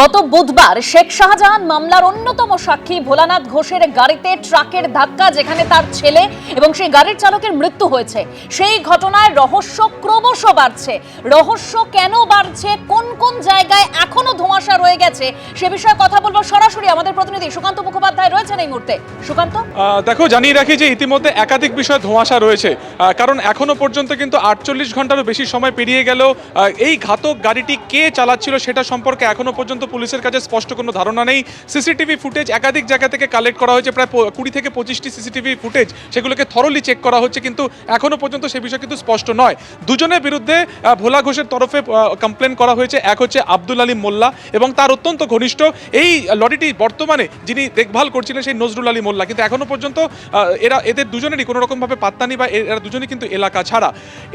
গত বুধবার শেখ শাহজাহান মামলার অন্যতম সাক্ষী ভোলানাথ ঘোষের গাড়িতে ট্রাকের ধাক্কা যেখানে তার ছেলে এবং সেই গাড়ির চালকের মৃত্যু হয়েছে। সেই ঘটনায় রহস্য ক্রমশ বাড়ছে। রহস্য কেন বাড়ছে? কোন কোন জায়গায় এখনও ধোঁয়াশা রয়ে গেছে, সে বিষয়ে কথা বলব সরাসরি আমাদের প্রতিনিধি সুকান্ত মুখোপাধ্যায় রয়েছেন এই মুহূর্তে। সুকান্ত? দেখো, জানিয়ে রাখি যে ইতিমধ্যে একাধিক বিষয় ধোঁয়াশা রয়েছে কারণ এখনও পর্যন্ত কিন্তু আটচল্লিশ ঘন্টারও বেশি সময় পেরিয়ে গেল এই ঘাতক গাড়িটি কে চালাচ্ছিল সেটা সম্পর্কে এখনও পর্যন্ত পুলিশের কাছে স্পষ্ট কোনো ধারণা নেই। সিসিটিভি ফুটেজ একাধিক জায়গা থেকে কালেক্ট করা হয়েছে, প্রায় কুড়ি থেকে পঁচিশটি সিসিটিভি ফুটেজ সেগুলোকে থরলি চেক করা হচ্ছে, কিন্তু এখনও পর্যন্ত সে বিষয় কিন্তু স্পষ্ট নয়। দুজনের বিরুদ্ধে ভোলা ঘোষের তরফে কমপ্লেন করা হয়েছে, এক হচ্ছে আব্দুল আলী মোল্লা এবং তার অত্যন্ত ঘনিষ্ঠ এই লরিটি বর্তমানে যিনি দেখভাল করছিলেন সেই নজরুল আলী মোল্লা। কিন্তু এখনও পর্যন্ত এরা, এদের দুজনেরই কোনো রকমভাবে পাত্তা নেই বা এরা দুজনেই কিন্তু এলাকা ছাড়া।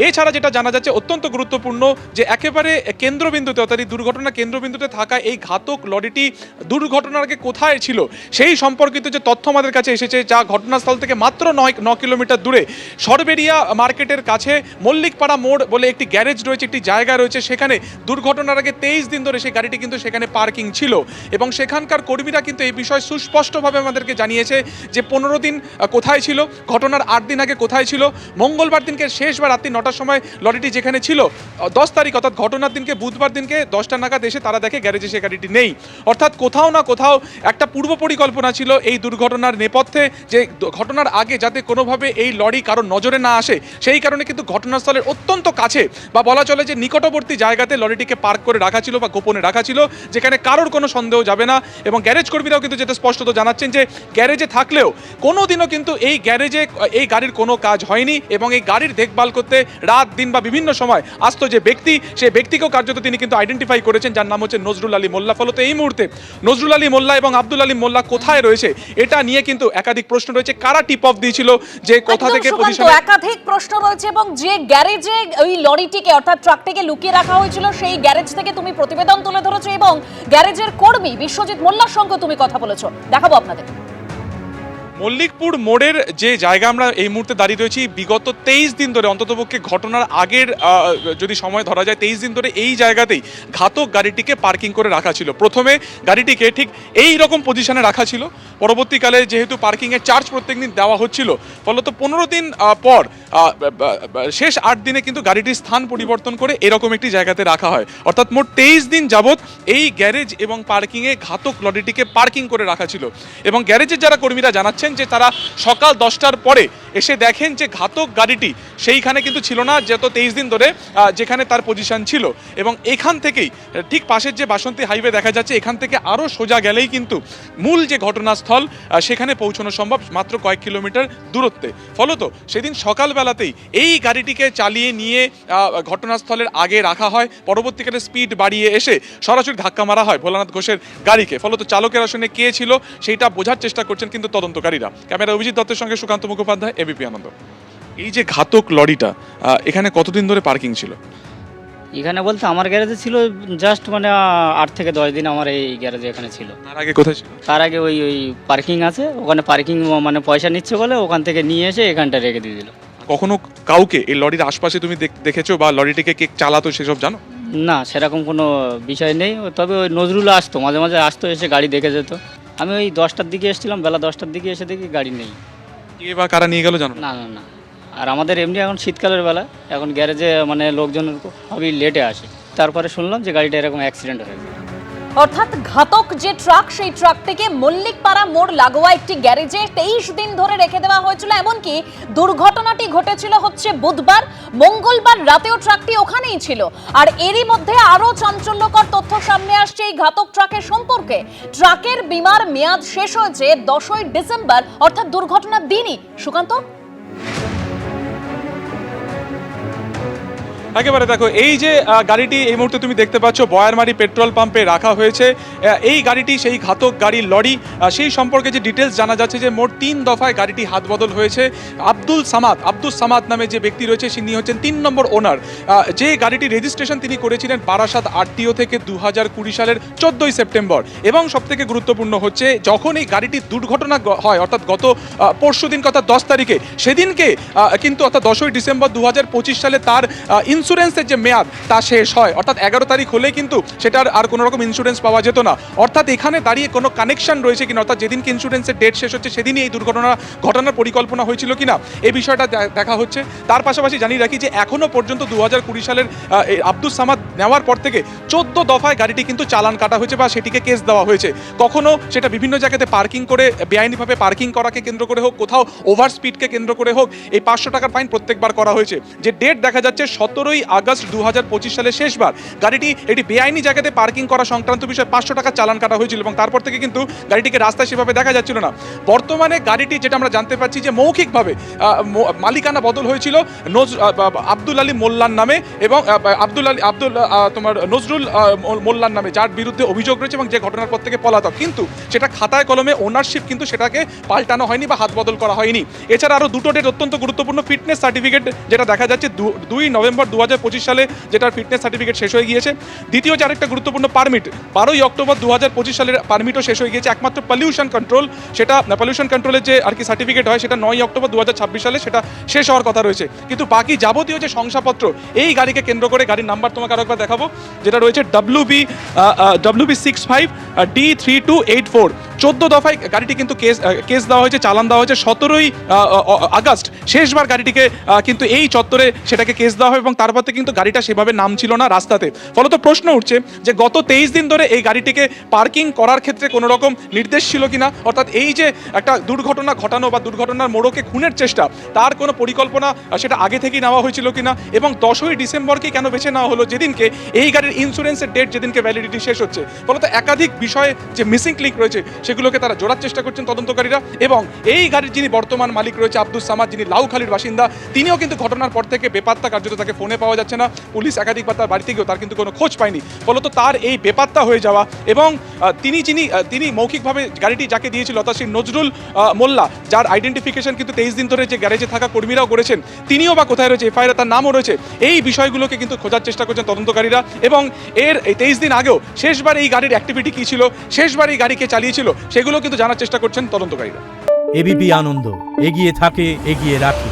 এছাড়া যেটা জানা যাচ্ছে, অত্যন্ত গুরুত্বপূর্ণ যে একেবারে কেন্দ্রবিন্দুতে, অর্থাৎ এই দুর্ঘটনা কেন্দ্রবিন্দুতে থাকা এই ঘাতক লরিটি দুর্ঘটনার আগে কোথায় ছিল, সেই সম্পর্কিত যে তথ্য আমাদের কাছে এসেছে, যা ঘটনাস্থল থেকে মাত্র নয়, ন কিলোমিটার দূরে। সরবেরিয়া মার্কেটের কাছে মল্লিকপাড়া মোড় বলে একটি গ্যারেজ রয়েছে, একটি জায়গা রয়েছে, সেখানে দুর্ঘটনার আগে তেইশ দিন ধরে সেই গাড়িটি কিন্তু সেখানে পার্কিং ছিল এবং সেখানকার কর্মীরা কিন্তু এই বিষয়ে সুস্পষ্টভাবে আমাদেরকে জানিয়েছে যে পনেরো দিন কোথায় ছিল, ঘটনার আট দিন আগে কোথায় ছিল, মঙ্গলবার দিনকে শেষবার রাত্রি নটার সময় লরিটি যেখানে ছিল দশ তারিখ অর্থাৎ ঘটনার দিনকে বুধবার দিনকে দশটা নাগাদ এসে তারা দেখে গ্যারেজে সে গাড়িটি নেই। অর্থাৎ কোথাও না কোথাও একটা পূর্ব পরিকল্পনা ছিল এই দুর্ঘটনার নেপথ্যে যে ঘটনার আগে যাতে কোনোভাবে এই লরি কারোর নজরে না আসে, সেই কারণে কিন্তু ঘটনাস্থলের অত্যন্ত কাছে বা বলা চলে যে নিকটবর্তী জায়গাতে লরিটিকে পার্ক করে রাখা ছিল বা গোপনে রাখা ছিল। যেখানে কারোর কোনো সন্দেহ যাবে না এবং গ্যারেজ কর্মীরাও কিন্তু যেটা স্পষ্টত জানাচ্ছেন যে গ্যারেজে থাকলেও কোনো দিনও কিন্তু এই গ্যারেজে এই গাড়ির কোনো কাজ হয়নি এবং এই গাড়ির দেখভাল করতে রাত দিন বা বিভিন্ন সময় আসতো যে ব্যক্তি সেই ব্যক্তিকেও কার্যত তিনি কিন্তু আইডেন্টিফাই করেছেন যার নাম হচ্ছে নজরুল আলী মোল্লা। ফলত এই মুহূর্তে নজরুল আলী মোল্লা এবং আব্দুল আলী মোল্লা কোথায় রয়েছে এটা নিয়ে কিন্তু একাধিক প্রশ্ন রয়েছে। কারা টিপ অফ দিয়েছিল? যে কোথা থেকে একাধিক প্রশ্ন রয়েছে এবং যে গ্যারেজে ওই লরিটিকে অর্থাৎ ট্রাকটিকে লুকিয়ে রাখা হয়েছিল সেই গ্যারেজ থেকে তুমি প্রতিবেদন তুলে ধরেছো এবং গ্যারেজের কর্মী বিশ্বজিৎ মোল্লার সঙ্গে তুমি কথা বলেছ। দেখাবো আপনাদের। মল্লিকপুর মোড়ের যে জায়গা আমরা এই মুহূর্তে দাঁড়িয়ে রয়েছি, বিগত তেইশ দিন ধরে অন্ততপক্ষে ঘটনার আগের যদি সময় ধরা যায়, তেইশ দিন ধরে এই জায়গাতেই ঘাতক গাড়িটিকে পার্কিং করে রাখা ছিল। প্রথমে গাড়িটিকে ঠিক এই রকম পজিশনে রাখা ছিল। পরবর্তীকালে যেহেতু পার্কিংয়ের চার্জ প্রত্যেক দিন দেওয়া হচ্ছিল, ফলত পনেরো দিন পর শেষ আট দিনে কিন্তু গাড়িটির স্থান পরিবর্তন করে এরকম একটি জায়গাতে রাখা হয়। অর্থাৎ মোট তেইশ দিন যাবৎ এই গ্যারেজ এবং পার্কিংয়ে ঘাতক লরিটিকে পার্কিং করে রাখা ছিল। এবং গ্যারেজের যারা কর্মীরা জানাচ্ছেন যে তারা সকাল দশটার পরে এসে দেখেন যে ঘাতক গাড়িটি সেইখানে কিন্তু ছিল না, যত তেইশ দিন ধরে যেখানে তার পজিশন ছিল। এবং এখান থেকেই, ঠিক পাশের যে বাসন্তী হাইওয়ে দেখা যাচ্ছে, এখান থেকে আরও সোজা গেলেই কিন্তু মূল যে ঘটনাস্থল সেখানে পৌঁছানো সম্ভব মাত্র কয়েক কিলোমিটার দূরত্বে। ফলত সেদিন সকালবেলাতেই এই গাড়িটিকে চালিয়ে নিয়ে ঘটনাস্থলের আগে রাখা হয়। পরবর্তীকালে স্পিড বাড়িয়ে এসে সরাসরি ধাক্কা মারা হয় ভোলানাথ ঘোষের গাড়িকে। ফলত চালকের আসনে কে ছিল সেইটা বোঝার চেষ্টা করছেন কিন্তু তদন্তকারীরা। ক্যামেরা অভিজিৎ দত্তের সঙ্গে সুকান্ত মুখোপাধ্যায় এবিপি আনন্দ। এই যে ঘাতক লরিটা এখানে কতদিন ধরে পার্কিং ছিল? এখানে বলতে আমার গ্যারেজে ছিল জাস্ট মানে আট থেকে দশ দিন আমার এই গ্যারেজে এখানে ছিল। তার আগে কোথায় ছিল? তার আগে ওই ওই পার্কিং আছে। ওখানে পার্কিং মানে পয়সা নিচ্ছে বলে ওখান থেকে নিয়ে এসে এখানটা রেখে দিয়ে দিল। কখনো কাউকে এই লরির আশপাশে তুমি দেখ- দেখেছ বা লরিটিকে কে চালাতো সেসব জানো? না সেরকম কোনো বিষয় নেই। তবে ওই নজরুল আসতো মাঝে মাঝে আসতো এসে গাড়ি দেখে যেত। আমি ওই দশটার দিকে এসেছিলাম বেলা দশটার দিকে এসে দেখি গাড়ি নেই। বা কারা নিয়ে গেল জানো? না? না না। না আর আমাদের এমনি এখন শীতকালের বেলা, এখন গ্যারেজে মানে লোকজন খুবই লেটে আসে। তারপরে শুনলাম যে গাড়িটা এরকম অ্যাক্সিডেন্ট হয়েছে। অর্থাৎ ঘাতক যে ট্রাক, সেই ট্রাক ট্রাকটিকে মল্লিকপাড়া মোড় লাগোয়া একটি গ্যারেজে তেইশ দিন ধরে রেখে দেওয়া হয়েছিল। এমনকি দুর্ঘটনাটি ঘটেছিল হচ্ছে বুধবার। মঙ্গলবার রাতেও ট্রাকটি ওখানেই ছিল। আর এরই মধ্যে আরও চাঞ্চল্যকর তথ্য সামনে আসছে এই ঘাতক ট্রাকের সম্পর্কে। ট্রাকের বিমার মেয়াদ শেষ হয়েছে দশই ডিসেম্বর, অর্থাৎ দুর্ঘটনার দিনই। সুকান্ত? একেবারে দেখো, এই যে গাড়িটি এই মুহূর্তে তুমি দেখতে পাচ্ছ বয়ারমারি পেট্রোল পাম্পে রাখা হয়েছে। এই গাড়িটি, সেই ঘাতক গাড়ির লরি সেই সম্পর্কে যে ডিটেলস জানা যাচ্ছে যে মোট তিন দফায় গাড়িটি হাত বদল হয়েছে। আব্দুল সামাদ আব্দুল সামাদ নামে যে ব্যক্তি রয়েছে তিনি হচ্ছেন তিন নম্বর ওনার যে গাড়িটির রেজিস্ট্রেশন তিনি করেছিলেন বারাসাত আরটিও থেকে দু হাজার কুড়ি সালের চোদ্দোই সেপ্টেম্বর। এবং সবথেকে গুরুত্বপূর্ণ হচ্ছে, যখন এই গাড়িটির দুর্ঘটনা হয়, অর্থাৎ গত পরশু দিন, অর্থাৎ দশ তারিখে, সেদিনকে কিন্তু অর্থাৎ দশই ডিসেম্বর দু পঁচিশ সালে তার ইন্স্যুরেন্স ইন্স্যুরেন্সের যে মেয়াদ, তা শেষ হয়। অর্থাৎ এগারো তারিখ হলে কিন্তু সেটার আর কোনো রকম ইন্স্যুরেন্স পাওয়া যেত না। অর্থাৎ এখানে দাঁড়িয়ে কোনো কানেকশন রয়েছে কিনা, অর্থাৎ যেদিনকে ইন্স্যুরেন্সের ডেট শেষ হচ্ছে, সেদিনই এই দুর্ঘটনা, ঘটনার পরিকল্পনা হয়েছিল কিনা, এই বিষয়টা দেখা হচ্ছে। তার পাশাপাশি জানিয়ে রাখি যে এখনও পর্যন্ত দু হাজার কুড়ি সালের আব্দুল সামাদ নেওয়ার পর থেকে চোদ্দ দফায় গাড়িটি কিন্তু চালান কাটা হয়েছে বা সেটিকে কেস দেওয়া হয়েছে। কখনো সেটা বিভিন্ন জায়গাতে পার্কিং করে, বেআইনিভাবে পার্কিং করাকে কেন্দ্র করে হোক, কোথাও ওভার স্পিডকে কেন্দ্র করে হোক, এই পাঁচশো টাকার ফাইন প্রত্যেকবার করা হয়েছে। যে ডেট দেখা যাচ্ছে সতেরোই আগস্ট দু হাজার পঁচিশ সালে শেষবার গাড়িটি এটি বেআইনি জায়গাতে পার্কিং করা সংক্রান্ত বিষয়ে পাঁচশো টাকা চালান কাটা হয়েছিল এবং তারপর থেকে কিন্তু গাড়িটিকে রাস্তায় সেভাবে দেখা যাচ্ছিল না। বর্তমানে গাড়িটি যেটা আমরা জানতে পারছি যে মৌখিকভাবে মালিকানা বদল হয়েছিল নজ আব্দুল আলী মোল্লার নামে এবং আব্দুল আলী, আব্দুল তোমার নজরুল মোল্লার নামে, যার বিরুদ্ধে অভিযোগ রয়েছে এবং যে ঘটনার পর থেকে পলাতক। কিন্তু সেটা খাতায় কলমে ওনারশিপ কিন্তু সেটাকে পাল্টানো হয়নি বা হাত বদল করা হয়নি। এছাড়া আরও দুটো ডেট অত্যন্ত গুরুত্বপূর্ণ ফিটনেস সার্টিফিকেট যেটা দেখা যাচ্ছে দুই নভেম্বর দু হাজার পঁচিশ সালে যেটার ফিটনেস সার্টিফিকেট শেষ হয়ে গিয়েছে। দ্বিতীয় যে আরেকটা গুরুত্বপূর্ণ পারমিট, বারোই অক্টোবর দু হাজার পঁচিশ সালের পারমিটও শেষ হয়ে গিয়েছে। একমাত্র পলিউশন কন্ট্রোল সেটা পলিউশন কন্ট্রোলের যে আর কি সার্টিফিকেট হয়, সেটা নয় অক্টোবর দু হাজার ছাব্বিশ সালে, সেটা শেষ হওয়ার কথা রয়েছে। কিন্তু বাকি যাবতীয় যে শংসাপত্র, এই গাড়িকে কেন্দ্র করে গাড়ির নাম্বার তোমাকে আরও একবার দেখাবো, যেটা রয়েছে W B W B six five D three two eight four চোদ্দ দফায় গাড়িটি কিন্তু কেস কেস দেওয়া হয়েছে, চালান দেওয়া হয়েছে। সতেরোই আগস্ট শেষবার গাড়িটিকে কিন্তু এই চত্বরে সেটাকে কেস দেওয়া হয় এবং তারপর থেকে কিন্তু গাড়িটা সেভাবে নাম ছিল না রাস্তাতে। ফলত প্রশ্ন উঠছে যে গত তেইশ দিন ধরে এই গাড়িটিকে পার্কিং করার ক্ষেত্রে কোনো রকম নির্দেশ ছিল কিনা? অর্থাৎ এই যে একটা দুর্ঘটনা ঘটানো বা দুর্ঘটনার মোড়কে খুনের চেষ্টা, তার কোনো পরিকল্পনা সেটা আগে থেকেই নেওয়া হয়েছিল কিনা? এবং দশই ডিসেম্বরকে কেন বেছে নেওয়া হলো যেদিনকে এই গাড়ির ইন্স্যুরেন্সের ডেট যেদিনকে ভ্যালিডিটি শেষ হচ্ছে? ফলত একাধিক বিষয়ে যে মিসিং ক্লিক রয়েছে সেগুলোকে তারা জোড়ার চেষ্টা করছেন তদন্তকারীরা এবং এই গাড়ির যিনি বর্তমান মালিক রয়েছে আব্দুল সামাদ, যিনি লাউখালির বাসিন্দা, তিনিও কিন্তু ঘটনার পর থেকে বেপাত্তা, কার্যত তাকে ফোনে পাওয়া যাচ্ছে না। পুলিশ একাধিকবার তার বাড়িতে গিয়েও তার কিন্তু কোনো খোঁজ পায়নি। ফলত তার এই বেপাত্তা হয়ে যাওয়া এবং তিনি যিনি তিনি মৌখিকভাবে গাড়িটি যাকে দিয়েছিল অর্থাৎ সেই নজরুল মোল্লা, যার আইডেন্টিফিকেশন কিন্তু তেইশ দিন ধরে যে গ্যারেজে থাকা কর্মীরাও করেছেন, তিনিও বা কোথায় রয়েছে এফআইআর তার নামও রয়েছে, এই বিষয়গুলোকে কিন্তু খোঁজার চেষ্টা করছেন তদন্তকারীরা এবং এর তেইশ দিন আগেও শেষবার এই গাড়ির অ্যাক্টিভিটি কী ছিল, শেষবার এই গাড়িকে চালিয়েছিল সেগুলো কিন্তু জানার চেষ্টা করছেন তদন্তকারীরা। এবিপি আনন্দ এগিয়ে থাকে এগিয়ে রাখে।